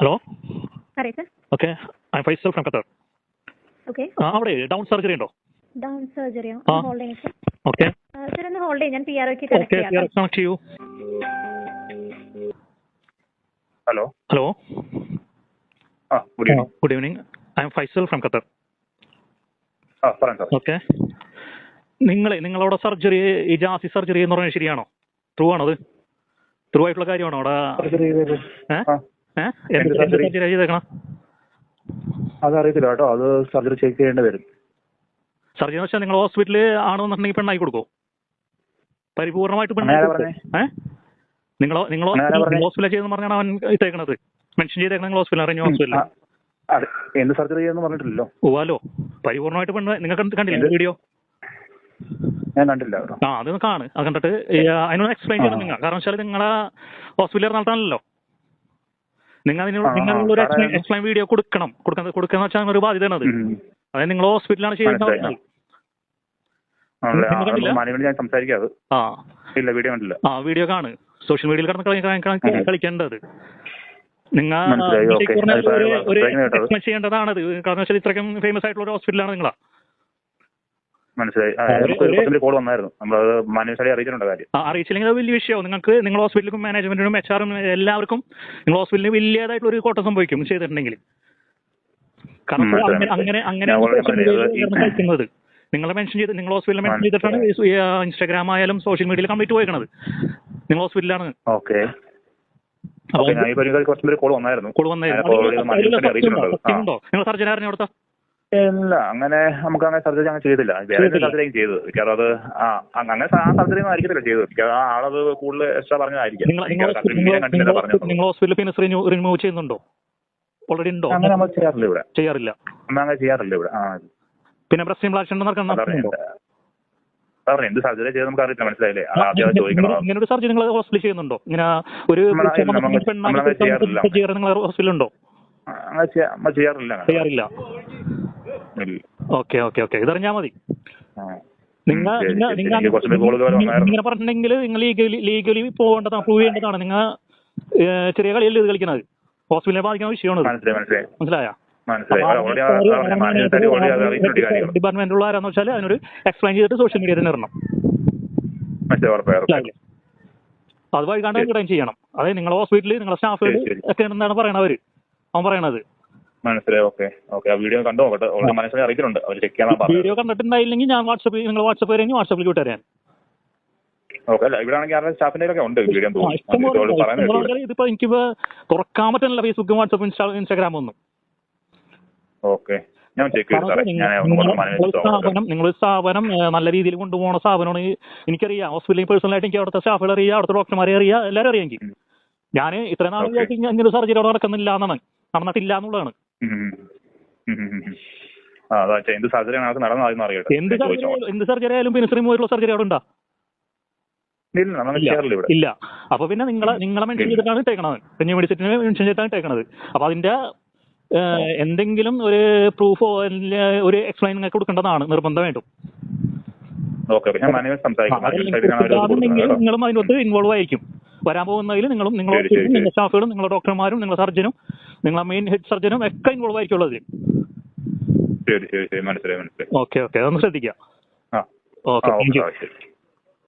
Hello പറയൂ sir. Okay I Faisal from Qatar okay അവിടെ down surgery ഉണ്ടോ? Down സർജറിയോ. ഹോൾഡ് ചെയ്യാം സർ ഓക്കെ സർ ഒന്ന് ഹോൾഡ് ചെയ്യാം. ഞാൻ പി ആർ ഒക്ക് കണക്ട് ഓക്കെ ചെയ്യാം കണക്ട് ചെയ്യൂ ഹലോ ഹലോ ആ good evening good evening I'm Faisal from Qatar okay നിങ്ങൾ നിങ്ങളവിടെ സർജറി ഈ ജാസി സർജറി എന്ന് പറഞ്ഞാൽ ശരിയാണോ? ട്രൂ ആണോ അത്? ട്രൂ ആയിട്ടുള്ള കാര്യമാണോ അവിടെ? സർജറി ചെയ്തേക്കണം അത് അറിയത്തില്ല കേട്ടോ. അത് സർജറി ചെക്ക് ചെയ്യേണ്ടി വരും. സർജറി വെച്ചാൽ നിങ്ങൾ ഹോസ്പിറ്റലിൽ ആണെന്നുണ്ടെങ്കിൽ പെണ്ണായി കൊടുക്കോ പരിപൂർണമായിട്ട് പെണ്ണായി അങ്ങനെ കൊടുക്കോ പറഞ്ഞേ. ഏഹ് നിങ്ങൾ നിങ്ങൾ ഹോസ്പിറ്റലിൽ ചെയ്തെന്ന് പറഞ്ഞാണ് അവൻ ഇട്ടേക്കണത്. മെൻഷൻ ചെയ്തേക്കണ നിങ്ങൾ അറിഞ്ഞ ഹോസ്പിറ്റലിൽ എന്ത് സർജറി ചെയ്യാന്ന് പറഞ്ഞിട്ടില്ലല്ലോ? ഓവാലോ പരിപൂർണമായിട്ട് പെണ്ണ് നിങ്ങൾ കണ്ടില്ലേ വീഡിയോ? ഞാൻ കണ്ടില്ല ആ അത് കാണ്. അത് കണ്ടിട്ട് ഈ, അതിനൊന്ന് എക്സ്പ്ലെയിൻ ചെയ്യണം നിങ്ങൾ. കാരണം വെച്ചാൽ നിങ്ങളെ ഹോസ്പിറ്റലിൽ നടത്താനല്ലോ നിങ്ങൾ നിങ്ങൾ ഒരു എക്സ്പ്ലെയിൻ വീഡിയോ കൊടുക്കണം. കൊടുക്കുന്നത് കൊടുക്കുന്ന വെച്ചാൽ ഒരു ബാധ്യതയാണ് അത് അതായത് നിങ്ങൾ ഹോസ്പിറ്റലാണ് ചെയ്യുന്നത്. ഇല്ല വീഡിയോ കണ്ടില്ല. ആ വീഡിയോ കാണ്. സോഷ്യൽ മീഡിയയിൽ കിടന്ന് കളി- കളി- കളി- കളിക്കേണ്ടത്. നിങ്ങൾ അത്. ചെയ്യേണ്ടതാണത്. കാരണം വെച്ചാൽ ഇത്രയ്ക്കും ഫേമസ് ആയിട്ടുള്ള ഒരു ഹോസ്പിറ്റലാണ് നിങ്ങളാ. മനസ്സിലായി. ഒരു- കോൾ വന്നായിരുന്നു. നമ്മളത് മാനേജ്മെന്റ് അറിയിച്ചിട്ടുണ്ട് കാര്യം. ആ, അറിയിച്ചില്ലെങ്കിൽ അത് വലിയ വിഷയമാവും. നിങ്ങൾക്ക് നിങ്ങൾ ഹോസ്പിറ്റലിലും മാനേജ്മെന്റിനും എച്ച് ആറും എല്ലാവർക്കും നിങ്ങൾ ഹോസ്പിറ്റലിന് വലിയതായിട്ടുള്ള ഒരു കോട്ടം സംഭവിക്കും ചെയ്തിട്ടുണ്ടെങ്കിൽ. കാരണം അങ്ങനെ അങ്ങനെ കളിക്കുന്നത്. നിങ്ങൾ മെൻഷൻ ചെയ്ത് നിങ്ങൾ ഹോസ്പിറ്റലിൽ മെൻഷൻ ചെയ്തിട്ടാണ് ഇൻസ്റ്റാഗ്രാം ആയാലും സോഷ്യൽ മീഡിയയിൽ കംപ്ലീറ്റ് പോയിക്കണത്. നിങ്ങൾ ഹോസ്പിറ്റലാണ് ഓക്കെ. കോൾ വന്നായിരുന്നു. കോൾ വന്നായിരുന്നു. നിങ്ങൾ സർജൻ ആയിരുന്നു അവിടുത്തെ? ഇല്ല അങ്ങനെ നമുക്ക് അങ്ങനെ സർജറി അങ്ങനെ ചെയ്തില്ല. വേറെ? സർജറിയും ചെയ്തത് മിക്കവാറും അത് ആ അങ്ങ- അങ്ങനെ ആ സർജറി ഒന്നും ആയിരിക്കത്തില്ല ചെയ്തത്. മിക്കവാറും ആ ആളത് കൂടുതൽ എക്സ്ട്രാ പറഞ്ഞതായിരിക്കും. നിങ്ങൾ ഹോസ്പിറ്റലിൽ റിമൂവ് ചെയ്യുന്നുണ്ടോ? ഓൾറെഡി ഉണ്ടോ? അങ്ങനെ നമ്മൾ ചെയ്യാറില്ല ഇവിടെ. ചെയ്യാറില്ല. അങ്ങനെ ചെയ്യാറില്ല ഇവിടെ. ആ. പിന്നെ ബ്രസ്റ്റ് ഇംപ്ലാഷൻ നടക്കുന്ന അതറിയാം സാറേ എന്ത് സർജറി ചെയ്ത് നമുക്ക് അറിയില്ല മനസ്സിലായില്ലേ? ആദ്യം ചോദിക്കണം? ഇങ്ങനെ ഒരു സർജറി നിങ്ങൾ ഹോസ്പിറ്റലിൽ ചെയ്യുന്നുണ്ടോ? ഇങ്ങനെ ഒരു ചെയ്യാറില്ല. ചെയ്യാറ് നിങ്ങൾ ഹോസ്പിറ്റലുണ്ടോ അങ്ങനെ ചെയ്യാറില്ല ചെയ്യാറില്ല. Okay okay okay. ഇതറിഞ്ഞാ മതി. നിങ്ങൾ നിങ്ങൾ ഇങ്ങനെ പറഞ്ഞിട്ടുണ്ടെങ്കിൽ നിങ്ങൾ ലീഗലി പോകേണ്ടതാണ് പ്രൂവ് ചെയ്യേണ്ടതാണ്. നിങ്ങൾ ചെറിയ കളിയല്ലേ ഇത് കളിക്കുന്നത് ഹോസ്പിറ്റലിനെ ബാധിക്കുന്ന വിഷയമാണ്. മനസ്സിലായി ഡിപ്പാർട്ട്മെന്റിലുള്ള ആരാന്ന് വെച്ചാൽ അതിനൊരു എക്സ്പ്ലെയിൻ ചെയ്തിട്ട് സോഷ്യൽ മീഡിയയിൽ തന്നെ ഇടണം. അത് വൈകാണ്ട് ചെയ്യണം. അതായത് നിങ്ങളെ ഹോസ്പിറ്റലിൽ നിങ്ങളെ സ്റ്റാഫുകൾ. ഒക്കെ എന്താണ് പറയണത് അവർ? അവൻ പറയണത്. മനസ്സിലായി ഓക്കെ ഓക്കെ ആ വീഡിയോ കണ്ടു നോക്കട്ടെ. ഓൾറെഡി മനസ്സിലായി അറിയിച്ചിട്ടുണ്ട്. അവർ ചെക്ക് ചെയ്യാൻ പറഞ്ഞു വീഡിയോ കണ്ടിട്ടുണ്ടായില്ലെങ്കിൽ ഞാൻ വാട്സപ്പ് നിങ്ങൾ വാട്സപ്പ് വരെ വാട്സപ്പിൽ വിട്ടുതരാൻ ഓക്കെ അല്ല ഇവിടെ ആണെങ്കിൽ ആരുടെ സ്റ്റാഫിന്റെ ഒക്കെ ഉണ്ട് വീഡിയോ. ഇതിപ്പോ എനിക്ക് തുറക്കാൻ പറ്റുന്നില്ല ഫേസ്ബുക്കും വാട്സപ്പും ഇൻസ്റ്റാ ഇൻസ്റ്റാഗ്രാം ഒന്നും. ഓക്കെ ഞാൻ ചെക്ക് സ്ഥാപനം നിങ്ങൾ സ്ഥാപനം നല്ല രീതിയിൽ കൊണ്ടുപോകുന്ന സ്ഥാപനമാണ് എനിക്കറിയാം. ഹോസ്പിറ്റലിൽ പേഴ്സണലായിട്ട് എനിക്ക് അവിടുത്തെ സ്റ്റാഫുകൾ അറിയാം അവിടുത്തെ ഡോക്ടർമാരെ അറിയാം എല്ലാവരും അറിയാം എനിക്ക് ഞാൻ ഇത്ര നാൾ Okay. ഇങ്ങനെ സർജറി അവിടെ നടക്കുന്നില്ല എന്നാണ്. നടന്നിട്ടില്ല എന്നുള്ളതാണ്. എന്ത് സർജറി നമുക്ക് നടന്നു ആദ്യം അറിയട്ടെ? എന്ത് സർജറി എന്ത് സർജറി ആയാലും പിന്നെ പോയിട്ടുള്ള സർജറി അവിടെ ഉണ്ടാ? ഇല്ല അപ്പൊ പിന്നെ നിങ്ങളെ നിങ്ങളെ മെൻഷൻ. ചെയ്തിട്ടാണ് ഇട്ടേക്കണത്. കുഞ്ഞു മെഡിസിറ്റിനെ മെൻഷൻ ചെയ്തിട്ടാണ് ഇട്ടേക്കണത്. അപ്പൊ അതിന്റെ എന്തെങ്കിലും ഒരു പ്രൂഫോ ഒരു എക്സ്പ്ലെയിൻ നിങ്ങൾക്ക് കൊടുക്കേണ്ടതാണ് നിർബന്ധമായിട്ടും. നിങ്ങളും അതിനകത്ത് ഇൻവോൾവ് ആയിരിക്കും. വരാൻ പോകുന്നതിൽ നിങ്ങളും നിങ്ങളുടെ. നിങ്ങളുടെ സ്റ്റാഫുകളും നിങ്ങളുടെ ഡോക്ടർമാരും നിങ്ങളുടെ സർജനും നിങ്ങളുടെ മെയിൻ ഹെഡ് സർജനും ഒക്കെ ഇൻവോൾവ് ആയിരിക്കുള്ളത് ശരി ശരി ശരി. മനസ്സിലായി മനസ്സിലായി. ഓക്കെ ഓക്കെ അതൊന്ന് ശ്രദ്ധിക്കാം. Okay thank you